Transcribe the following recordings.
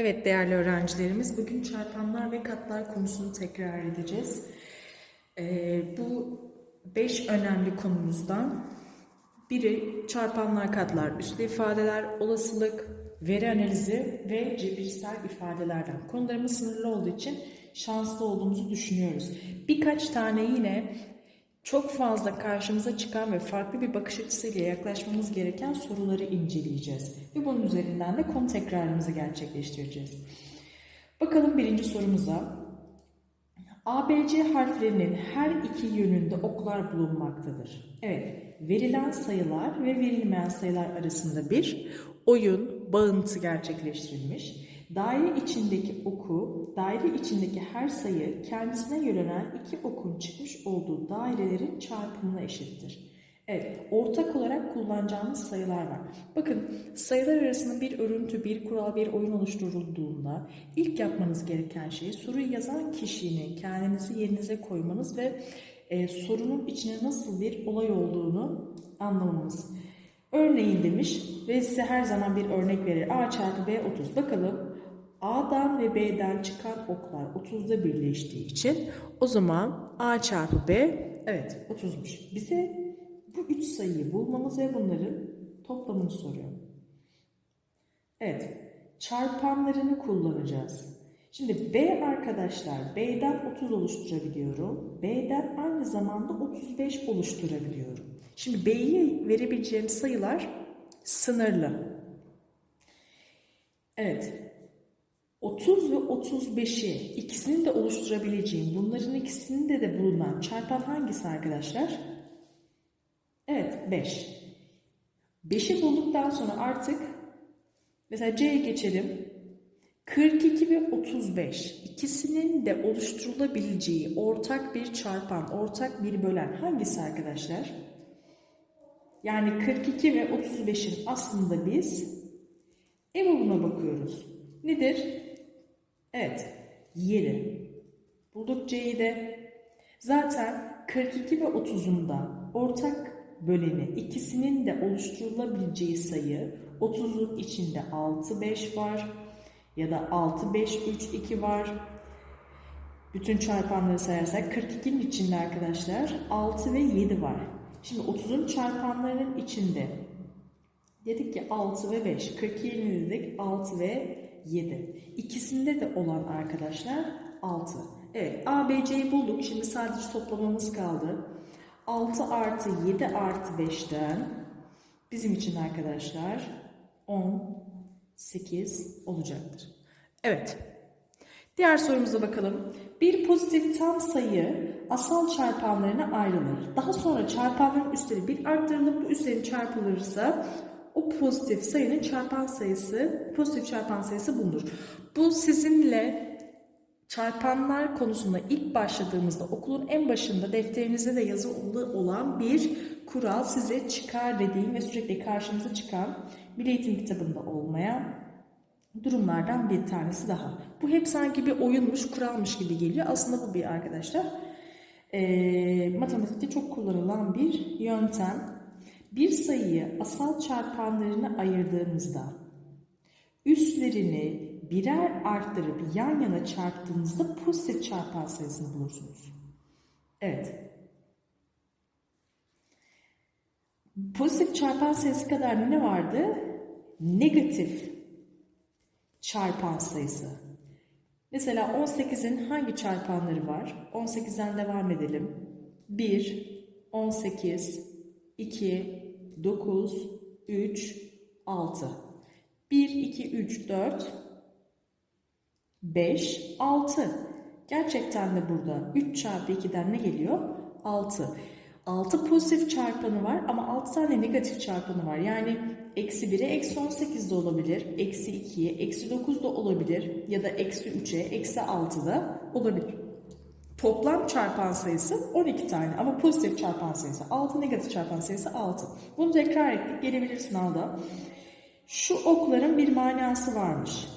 Evet değerli öğrencilerimiz bugün çarpanlar ve katlar konusunu tekrar edeceğiz. Ee, bu beş önemli konumuzdan biri çarpanlar katlar üslü ifadeler, olasılık, veri analizi ve cebirsel ifadelerden. Konularımız sınırlı olduğu için şanslı olduğumuzu düşünüyoruz. Birkaç tane yine çok fazla karşımıza çıkan ve farklı bir bakış açısıyla yaklaşmamız gereken soruları inceleyeceğiz. Ve bunun üzerinden de konu tekrarımızı gerçekleştireceğiz. Bakalım birinci sorumuza. ABC harflerinin her iki yönünde oklar bulunmaktadır. Evet, verilen sayılar ve verilmeyen sayılar arasında bir oyun, bağıntı gerçekleştirilmiş. Daire içindeki oku, daire içindeki her sayı kendisine yönelen iki okun çıkmış olduğu dairelerin çarpımına eşittir. Evet, ortak olarak kullanacağımız sayılar var. Bakın sayılar arasında bir örüntü, bir kural, bir oyun oluşturulduğunda ilk yapmanız gereken şey soruyu yazan kişinin kendinizi yerinize koymanız ve e, sorunun içine nasıl bir olay olduğunu anlamamız. Örneğin demiş ve size her zaman bir örnek verir. A çarpı B 30. Bakalım A'dan ve B'den çıkan oklar 30'da birleştiği için o zaman A çarpı B evet 30'muş. Bize bu üç sayıyı bulmamız ve bunların toplamını soruyor. Evet, çarpanlarını kullanacağız. Şimdi B arkadaşlar, B'den 30 oluşturabiliyorum. B'den aynı zamanda 35 oluşturabiliyorum. Şimdi B'yi verebileceğim sayılar sınırlı. Evet, 30 ve 35'i ikisini de oluşturabileceğim, bunların ikisinde de bulunan çarpan hangisi arkadaşlar? Evet 5. 5'i bulduktan sonra artık mesela C'ye geçelim. 42 ve 35 ikisinin de oluşturulabileceği ortak bir çarpan, ortak bir bölen hangisi arkadaşlar? Yani 42 ve 35'in aslında biz EBOB'una bakıyoruz. Nedir? Evet, 7. Bulduk C'yi de. Zaten 42 ve 30'un da ortak böleni ikisinin de oluşturulabileceği sayı 30'un içinde 6, 5 var ya da 6, 5, 3, 2 var. Bütün çarpanları sayarsak 42'nin içinde arkadaşlar 6 ve 7 var. Şimdi 30'un çarpanlarının içinde dedik ki 6 ve 5. 42'ni dedik 6 ve 7. İkisinde de olan arkadaşlar 6. Evet A, B, C'yi bulduk. Şimdi sadece toplamamız kaldı. 6 artı 7 artı 5'ten bizim için arkadaşlar 18 olacaktır. Evet. Diğer sorumuza bakalım. Bir pozitif tam sayı asal çarpanlarına ayrılır. Daha sonra çarpanların üstleri bir arttırılıp bu üstlerin çarpılırsa o pozitif sayının çarpan sayısı, pozitif çarpan sayısı bulunur. Bu sizinle çarpanlar konusunda ilk başladığımızda okulun en başında defterinizde de yazılı olan bir kural size çıkar dediğim ve sürekli karşımıza çıkan bir eğitim kitabında olmayan durumlardan bir tanesi daha. Bu hep sanki bir oyunmuş, kuralmış gibi geliyor. Aslında bu bir arkadaşlar e, matematikte çok kullanılan bir yöntem. Bir sayıyı asal çarpanlarına ayırdığımızda üstlerini birer arttırıp yan yana çarptığınızda pozitif çarpan sayısını bulursunuz. Evet. Pozitif çarpan sayısı kadar ne vardı? Negatif çarpan sayısı. Mesela 18'in hangi çarpanları var? 18'den devam edelim. 1, 18, 2, 9, 3, 6. 1, 2, 3, 4, 5, 6. Gerçekten de burada 3 çarpı 2'den ne geliyor? 6. 6 pozitif çarpanı var ama 6 tane negatif çarpanı var. Yani eksi 1'e eksi 18 de olabilir. Eksi 2'ye eksi 9 da olabilir. Ya da eksi 3'e eksi 6 da olabilir. Toplam çarpan sayısı 12 tane ama pozitif çarpan sayısı 6, negatif çarpan sayısı 6. Bunu tekrar ettik. Gelebilir sınavda. Şu okların bir manası varmış.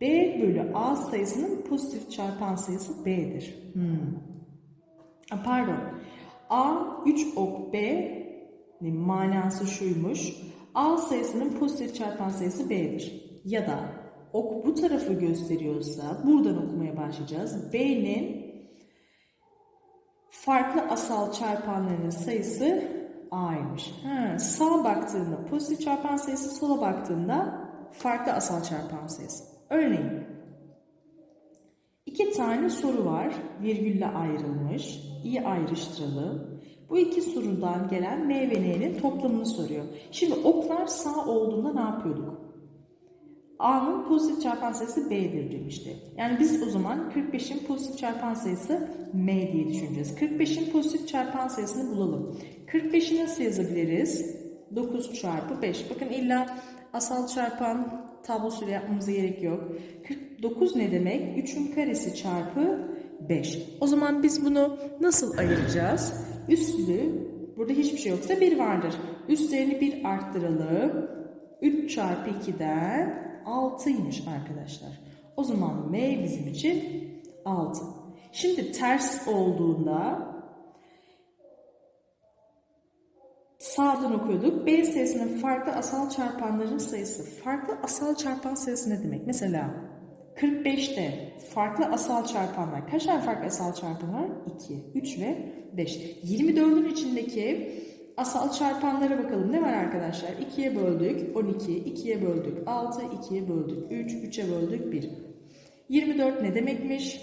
B bölü A sayısının pozitif çarpan sayısı B'dir. Hmm. Pardon. A 3 ok B manası şuymuş. A sayısının pozitif çarpan sayısı B'dir. Ya da ok bu tarafı gösteriyorsa buradan okumaya başlayacağız. B'nin farklı asal çarpanlarının sayısı A'ymış. Ha, sağa baktığında pozitif çarpan sayısı, sola baktığında farklı asal çarpan sayısı. Örneğin iki tane soru var. Virgülle ayrılmış. İyi ayrıştıralım. Bu iki sorudan gelen M ve N'nin toplamını soruyor. Şimdi oklar sağ olduğunda ne yapıyorduk? A'nın pozitif çarpan sayısı B'dir demişti. Yani biz o zaman 45'in pozitif çarpan sayısı M diye düşüneceğiz. 45'in pozitif çarpan sayısını bulalım. 45'i nasıl yazabiliriz? 9 çarpı 5. Bakın illa asal çarpan tablosuyla yapmamıza gerek yok. 49 ne demek? 3'ün karesi çarpı 5. O zaman biz bunu nasıl ayıracağız? Üslü, burada hiçbir şey yoksa 1 vardır. Üstlerini 1 arttıralım. 3 çarpı 2'den 6'ymış arkadaşlar. O zaman M bizim için 6. Şimdi ters olduğunda sağdan okuyorduk. B sayısının farklı asal çarpanların sayısı. Farklı asal çarpan sayısı ne demek? Mesela 45'te farklı asal çarpanlar. Kaç tane farklı asal çarpan var? 2, 3 ve 5. 24'ün içindeki asal çarpanlara bakalım. Ne var arkadaşlar? 2'ye böldük 12, 2'ye böldük 6, 2'ye böldük 3, 3'e böldük 1. 24 ne demekmiş?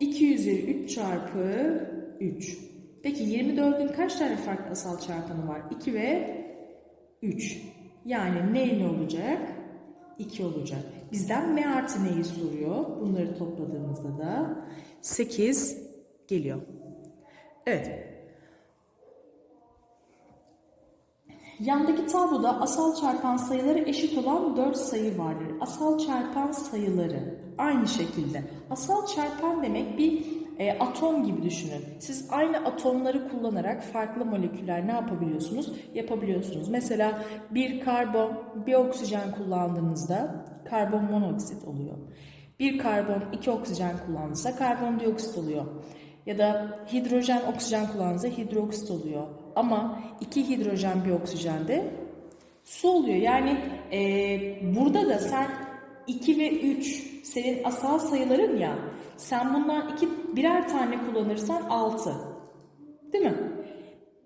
2 üzeri 3 çarpı 3. Peki 24'ün kaç tane farklı asal çarpanı var? 2 ve 3. Yani ne ne olacak? 2 olacak. Bizden m artı neyi soruyor? Bunları topladığımızda da 8 geliyor. Evet. Yandaki tabloda asal çarpan sayıları eşit olan 4 sayı vardır. Asal çarpan sayıları aynı şekilde. Asal çarpan demek bir e, atom gibi düşünün. Siz aynı atomları kullanarak farklı moleküller ne yapabiliyorsunuz? Yapabiliyorsunuz. Mesela bir karbon, bir oksijen kullandığınızda karbon monoksit oluyor. Bir karbon, iki oksijen kullandığınızda karbondioksit oluyor. Ya da hidrojen, oksijen kullandığınızda hidroksit oluyor. Ama iki hidrojen bir oksijende su oluyor. Yani e, burada da sen 2 ve 3 senin asal sayıların ya. Sen bundan iki, birer tane kullanırsan 6. Değil mi?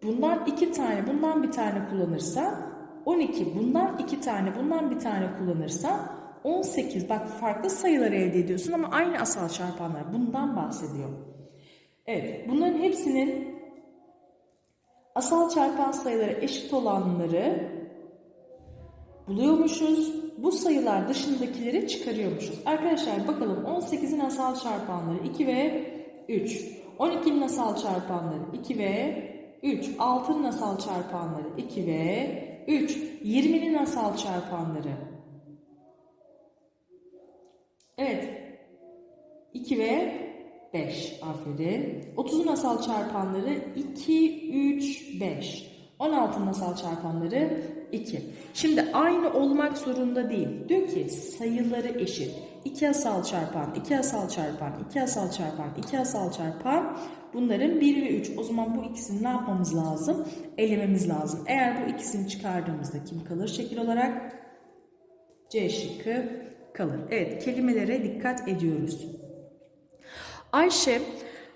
Bundan iki tane, bundan bir tane kullanırsan 12. Bundan iki tane, bundan bir tane kullanırsan 18. Bak farklı sayılar elde ediyorsun ama aynı asal çarpanlar. Bundan bahsediyor. Evet, bunların hepsinin asal çarpan sayıları eşit olanları buluyormuşuz. Bu sayılar dışındakileri çıkarıyormuşuz. Arkadaşlar bakalım 18'in asal çarpanları 2 ve 3. 12'nin asal çarpanları 2 ve 3. 6'nın asal çarpanları 2 ve 3. 20'nin asal çarpanları. Evet. 2 ve 5. Aferin. 30'un asal çarpanları 2, 3, 5. 16'nın asal çarpanları 2. Şimdi aynı olmak zorunda değil. Diyor ki sayıları eşit. 2 asal çarpan, 2 asal çarpan, 2 asal çarpan, 2 asal çarpan bunların 1 ve 3. O zaman bu ikisini ne yapmamız lazım? Elememiz lazım. Eğer bu ikisini çıkardığımızda kim kalır şekil olarak? C şıkkı kalır. Evet kelimelere dikkat ediyoruz. Ayşe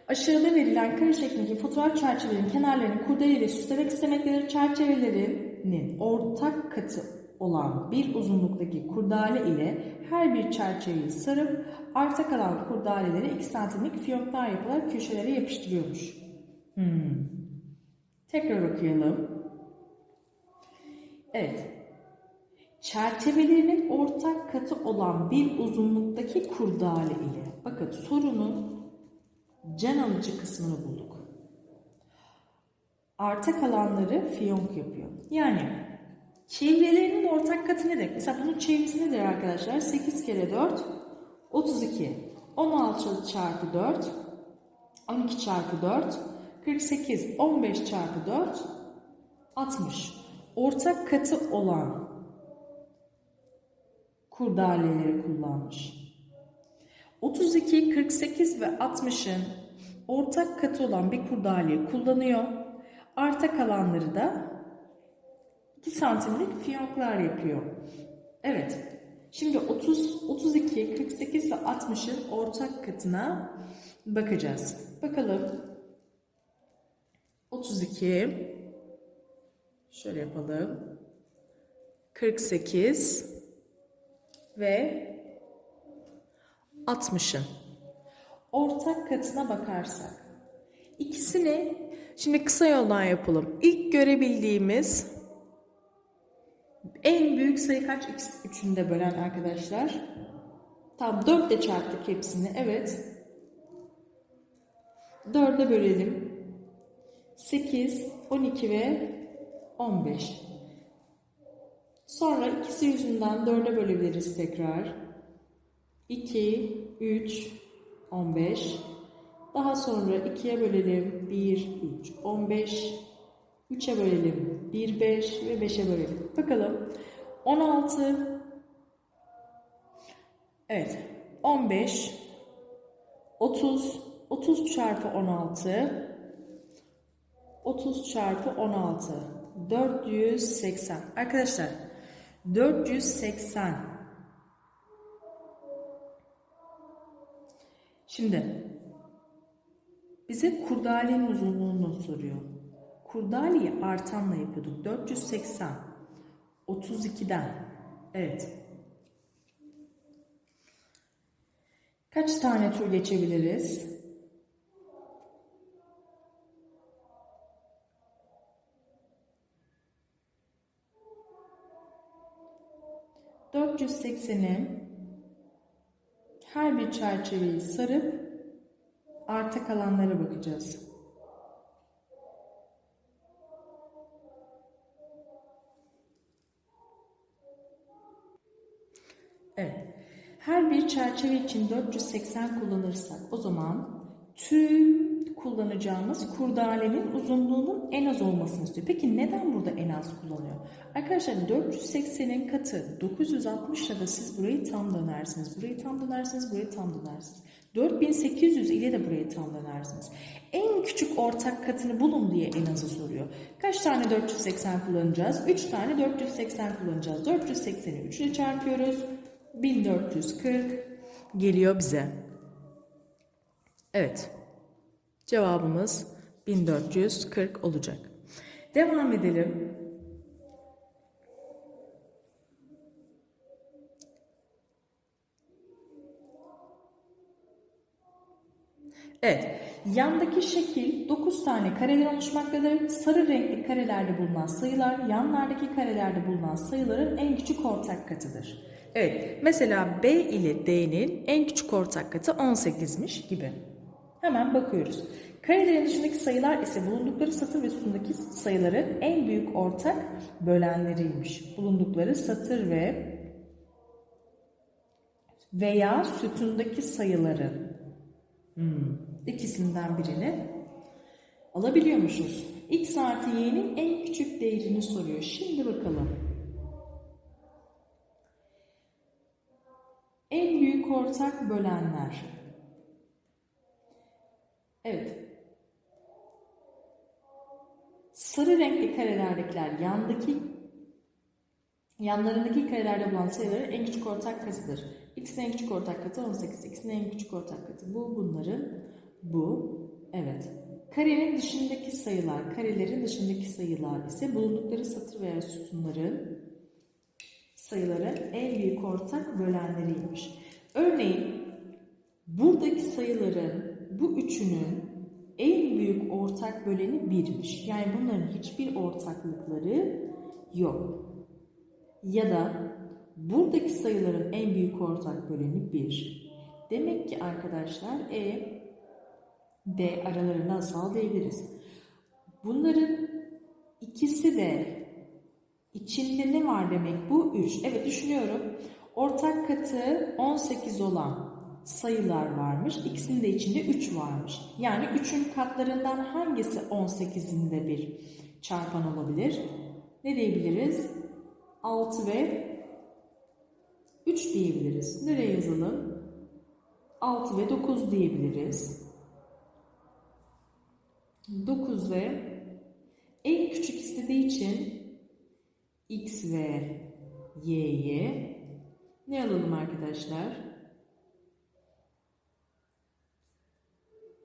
aşağıda verilen kare şeklindeki fotoğraf çerçevelerinin kenarlarını kurdeleyle süslemek istemektedir. Çerçevelerinin ortak katı olan bir uzunluktaki kurdale ile her bir çerçeveyi sarıp arta kalan kurdaleleri 2 santimlik fiyonklar yapılarak köşelere yapıştırıyormuş. Hmm. Tekrar okuyalım. Evet. Çerçevelerinin ortak katı olan bir uzunluktaki kurdale ile. Bakın sorunun can alıcı kısmını bulduk. Arta kalanları fiyonk yapıyor. Yani çevrelerinin ortak katı nedir? Mesela bunun çevresi nedir arkadaşlar? 8 kere 4 32. 16 çarpı 4 12 çarpı 4 48. 15 çarpı 4 60. Ortak katı olan kurdaleleri kullanmış. 32, 48 ve 60'ın ortak katı olan bir kurdaleyi kullanıyor. Arta kalanları da 2 santimlik fiyonklar yapıyor. Evet. Şimdi 30, 32, 48 ve 60'ın ortak katına bakacağız. Bakalım. 32 şöyle yapalım. 48 ve 60'ın ortak katına bakarsak ikisini şimdi kısa yoldan yapalım. İlk görebildiğimiz en büyük sayı kaç? X üçünde bölen arkadaşlar. Tamam 4 ile çarptık hepsini. Evet. 4'e bölelim. 8, 12 ve 15. Sonra ikisi yüzünden 4'e bölebiliriz tekrar. 2, 3, 15. Daha sonra 2'ye bölelim. 1, 3, 15. 3'e bölelim. 1, 5 ve 5'e bölelim. Bakalım. 16. Evet. 15. 30. 30 çarpı 16. 30 çarpı 16. 480. Arkadaşlar 480. Şimdi bize kurdalenin uzunluğunu soruyor. Kurdaleyi artanla yapıyorduk. 480. 32'den. Evet. Kaç tane tur geçebiliriz? ...480'i her bir çerçeveyi sarıp arta kalanlara bakacağız. Evet. Her bir çerçeve için 480 kullanırsak o zaman tüm kullanacağımız kurdalenin uzunluğunun en az olmasını istiyor. Peki neden burada en az kullanıyor? Arkadaşlar 480'in katı 960 ile de siz burayı tam dönersiniz. Burayı tam dönersiniz, burayı tam dönersiniz. 4800 ile de burayı tam dönersiniz. En küçük ortak katını bulun diye en azı soruyor. Kaç tane 480 kullanacağız? 3 tane 480 kullanacağız. 480'i 3 ile çarpıyoruz. 1440 geliyor bize. Evet. Cevabımız 1440 olacak. Devam edelim. Evet, yandaki şekil 9 tane kareden oluşmaktadır. Sarı renkli karelerde bulunan sayılar, yanlardaki karelerde bulunan sayıların en küçük ortak katıdır. Evet, mesela B ile D'nin en küçük ortak katı 18'miş gibi. Hemen bakıyoruz. Karelerin dışındaki sayılar ise bulundukları satır ve sütundaki sayıların en büyük ortak bölenleriymiş. Bulundukları satır ve veya sütundaki sayıların hmm, ikisinden birini alabiliyormuşuz. X artı y'nin en küçük değerini soruyor. Şimdi bakalım. En büyük ortak bölenler. Evet. Sarı renkli karelerdekiler yandaki yanlarındaki karelerde bulunan sayıların en küçük ortak katıdır. X'in en küçük ortak katı 18. X'in en küçük ortak katı bu. Bunların bu. Evet. Karenin dışındaki sayılar, karelerin dışındaki sayılar ise bulundukları satır veya sütunların sayıların en büyük ortak bölenleriymiş. Örneğin buradaki sayıların bu üçünün en büyük ortak böleni birmiş. Yani bunların hiçbir ortaklıkları yok. Ya da buradaki sayıların en büyük ortak böleni 1. Demek ki arkadaşlar E, D aralarında sağlayabiliriz. Bunların ikisi de içinde ne var demek bu? 3. Evet düşünüyorum. Ortak katı 18 olan sayılar varmış. İkisinin de içinde 3 varmış. Yani 3'ün katlarından hangisi 18'in de bir çarpan olabilir? Ne diyebiliriz? 6 ve 3 diyebiliriz. Nereye yazalım? 6 ve 9 diyebiliriz. 9 ve en küçük istediği için x ve y'ye Ne alalım arkadaşlar?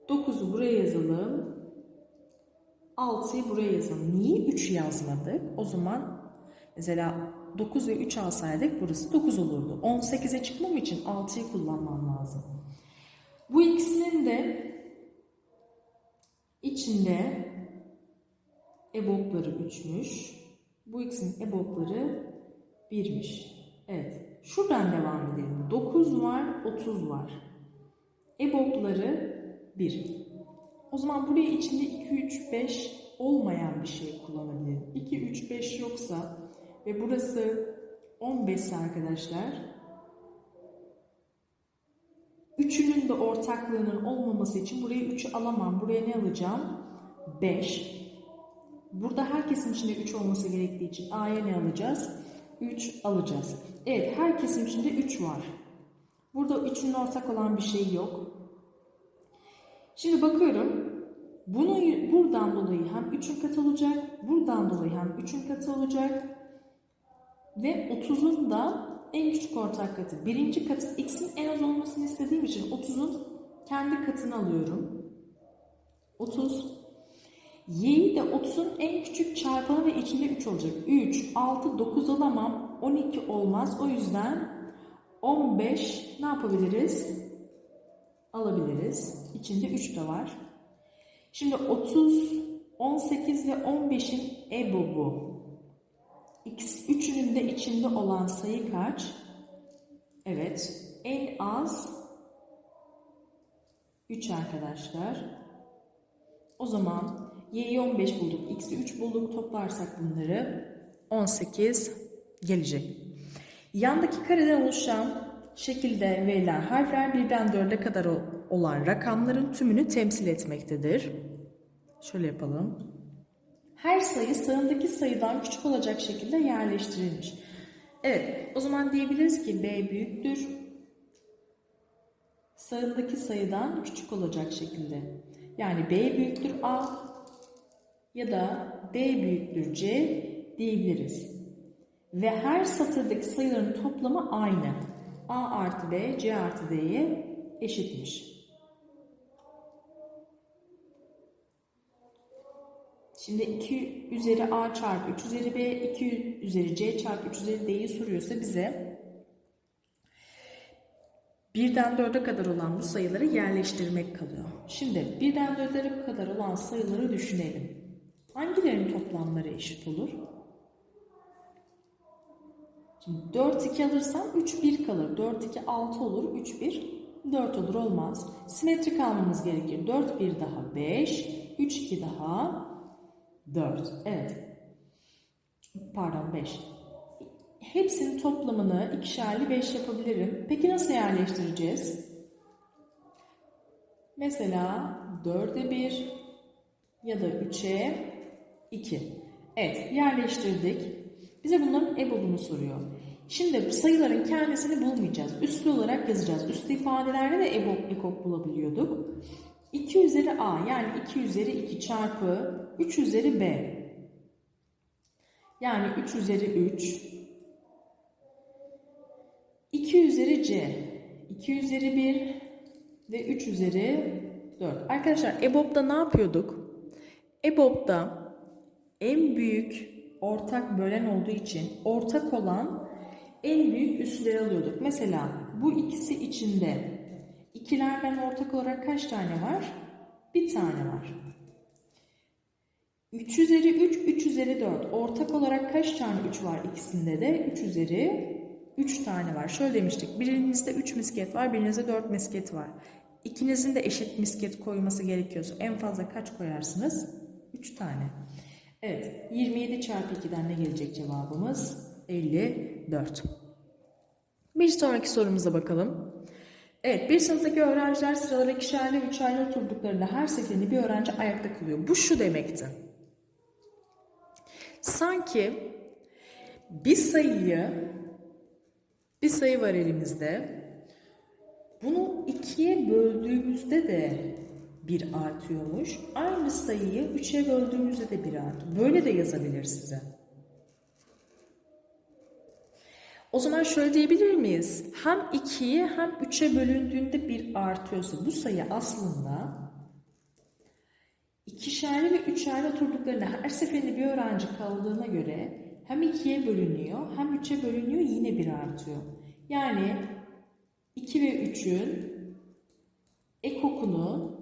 9'u buraya yazalım. 6'yı buraya yazalım. Niye 3 yazmadık? O zaman mesela 9 ve 3 alsaydık burası 9 olurdu. 18'e çıkmam için 6'yı kullanmam lazım. Bu ikisinin de içinde ebopları 3'müş. Bu ikisinin ebopları 1'miş. Evet. Şuradan devam edelim. 9 var, 30 var. EBOB'ları 1. O zaman buraya içinde 2, 3, 5 olmayan bir şey kullanabilirim. 2, 3, 5 yoksa ve burası 15 ise arkadaşlar üçünün de ortaklığının olmaması için buraya 3'ü alamam. Buraya ne alacağım? 5. Burada herkesin içinde 3 olması gerektiği için A'ya ne alacağız? 3 alacağız. Evet herkesin içinde 3 var. Burada 3'ün ortak olan bir şey yok. Şimdi bakıyorum. Bunu buradan dolayı hem 3'ün katı olacak, buradan dolayı hem 3'ün katı olacak. Ve 30'un da en küçük ortak katı. Birinci katı x'in en az olmasını istediğim için 30'un kendi katını alıyorum. 30. Y'yi de 30'un en küçük çarpanı ve içinde 3 olacak. 3, 6, 9 alamam. 12 olmaz. O yüzden 15 ne yapabiliriz? Alabiliriz. İçinde 3 de var. Şimdi 30, 18 ve 15'in EBOB'u. X üçünün de içinde olan sayı kaç? Evet. En az 3 arkadaşlar. O zaman y'yi 15 bulduk, x'i 3 bulduk. Toplarsak bunları 18 gelecek. Yandaki kareden oluşan şekilde verilen harfler birden 4'e kadar olan rakamların tümünü temsil etmektedir. Şöyle yapalım. Her sayı sağındaki sayıdan küçük olacak şekilde yerleştirilmiş. Evet, o zaman diyebiliriz ki B büyüktür. Sağındaki sayıdan küçük olacak şekilde. Yani B büyüktür A ya da D büyüktür C diyebiliriz. Ve her satırdaki sayıların toplamı aynı. A artı B, C artı D'ye eşitmiş. Şimdi 2 üzeri A çarpı 3 üzeri B, 2 üzeri C çarpı 3 üzeri D'yi soruyorsa bize birden 4'e kadar olan bu sayıları yerleştirmek kalıyor. Şimdi birden 4'e kadar olan sayıları düşünelim. Hangilerinin toplamları eşit olur? Şimdi 4 2 alırsam 3 1 kalır. 4 2 6 olur. 3 1 4 olur olmaz. Simetrik almamız gerekir. 4 1 daha 5, 3 2 daha 4. Evet. Pardon 5. Hepsinin toplamını ikişerli 5 yapabilirim. Peki nasıl yerleştireceğiz? Mesela 4'e 1 ya da 3'e 2. Evet yerleştirdik. Bize bunların EBOB'unu soruyor. Şimdi sayıların kendisini bulmayacağız. Üslü olarak yazacağız. Üslü ifadelerde de EBOB, EKOB bulabiliyorduk. 2 üzeri A yani 2 üzeri 2 çarpı 3 üzeri B. Yani 3 üzeri 3. 2 üzeri C. 2 üzeri 1 ve 3 üzeri 4. Arkadaşlar EBOB'da ne yapıyorduk? EBOB'da en büyük ortak bölen olduğu için ortak olan en büyük üsleri alıyorduk. Mesela bu ikisi içinde ikilerden ortak olarak kaç tane var? Bir tane var. 3 üzeri 3, 3 üzeri 4. Ortak olarak kaç tane 3 var ikisinde de? 3 üzeri 3 tane var. Şöyle demiştik. Birinizde 3 misket var, birinizde 4 misket var. İkinizin de eşit misket koyması gerekiyorsa en fazla kaç koyarsınız? 3 tane. Evet, 27 çarpı 2'den ne gelecek cevabımız? 54. Bir sonraki sorumuza bakalım. Evet, bir sınıftaki öğrenciler sıralara ikişerli üçerli oturduklarında her seferinde bir öğrenci ayakta kalıyor. Bu şu demekti. Sanki bir sayıyı, bir sayı var elimizde. Bunu ikiye böldüğümüzde de bir artıyormuş. Aynı sayıyı üçe böldüğümüzde de bir artıyor. Böyle de yazabilir size. O zaman şöyle diyebilir miyiz? Hem 2'ye hem 3'e bölündüğünde bir artıyorsa bu sayı aslında ikişerli ve üçerli oturduklarında her seferinde bir öğrenci kaldığına göre hem 2'ye bölünüyor hem 3'e bölünüyor yine bir artıyor. Yani 2 ve 3'ün ekokunu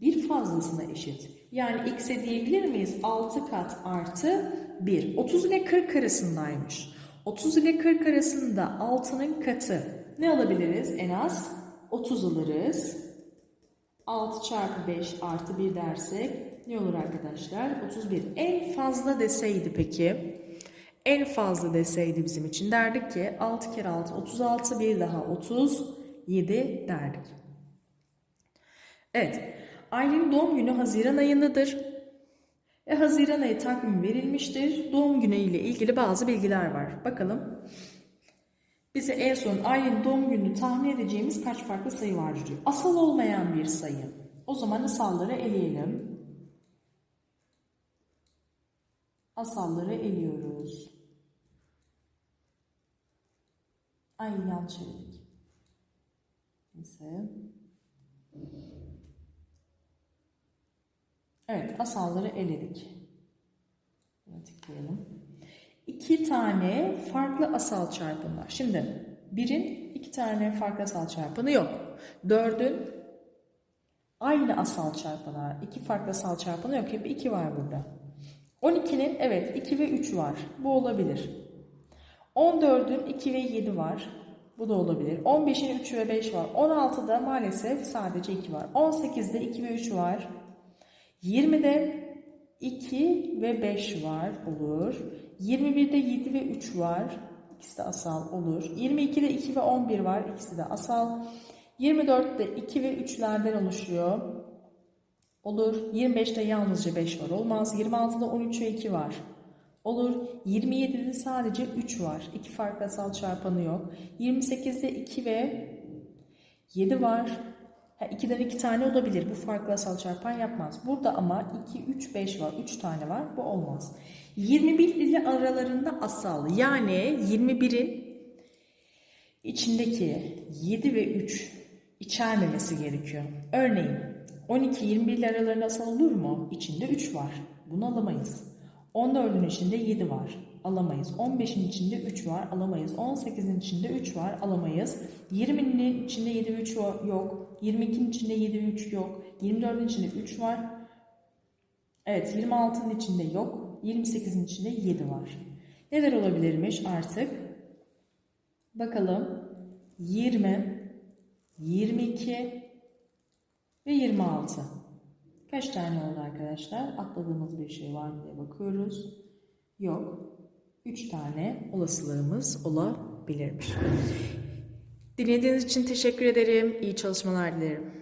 bir fazlasına eşit. Yani x'e diyebilir miyiz? 6 kat artı 1. 30 ile 40 arasındaymış. 30 ile 40 arasında 6'nın katı ne alabiliriz? En az 30 alırız. 6 çarpı 5 artı 1 dersek ne olur arkadaşlar? 31. En fazla deseydi peki? En fazla deseydi bizim için derdik ki 6 kere 6 36 bir daha 37 derdik. Evet. Aylin'in doğum günü Haziran ayındadır. Ve Haziran ayı takvimi verilmiştir. Doğum günü ile ilgili bazı bilgiler var. Bakalım. Bize en son Aylin'in doğum gününü tahmin edeceğimiz kaç farklı sayı vardır diyor. Asal olmayan bir sayı. O zaman asalları eleyelim. Asalları eliyoruz. Ay yanlış eledik. Neyse. Evet, asalları eledik. Tıklayalım. İki tane farklı asal çarpım var. Şimdi birin iki tane farklı asal çarpanı yok. Dördün aynı asal çarpanı var. İki farklı asal çarpanı yok. Hep iki var burada. 12'nin evet 2 ve 3 var. Bu olabilir. 14'ün 2 ve 7 var. Bu da olabilir. 15'in 3 ve 5 var. 16'da maalesef sadece 2 var. 18'de 2 ve 3 var. 20'de 2 ve 5 var olur. 21'de 7 ve 3 var. İkisi de asal olur. 22'de 2 ve 11 var. İkisi de asal. 24'te 2 ve 3'lerden oluşuyor. Olur. 25'te yalnızca 5 var. Olmaz. 26'da 13 ve 2 var. Olur. 27'de sadece 3 var. 2 farklı asal çarpanı yok. 28'de 2 ve 7 var. Ha, 2'den 2 tane olabilir. Bu farklı asal çarpan yapmaz. Burada ama 2, 3, 5 var. 3 tane var. Bu olmaz. 21 ile aralarında asal. Yani 21'in içindeki 7 ve 3 içermemesi gerekiyor. Örneğin 12, 21 ile aralarında asal olur mu? İçinde 3 var. Bunu alamayız. 14'ün içinde 7 var. Alamayız. 15'in içinde 3 var. Alamayız. 18'in içinde 3 var. Alamayız. 20'nin içinde 7 ve 3 yok. 22'nin içinde 7 ve 3 yok. 24'ün içinde 3 var. Evet 26'nın içinde yok. 28'in içinde 7 var. Neler olabilirmiş artık? Bakalım. 20, 22 ve 26. Kaç tane oldu arkadaşlar? Atladığımız bir şey var mı diye bakıyoruz. Yok. 3 tane olasılığımız olabilirmiş. Dinlediğiniz için teşekkür ederim. İyi çalışmalar dilerim.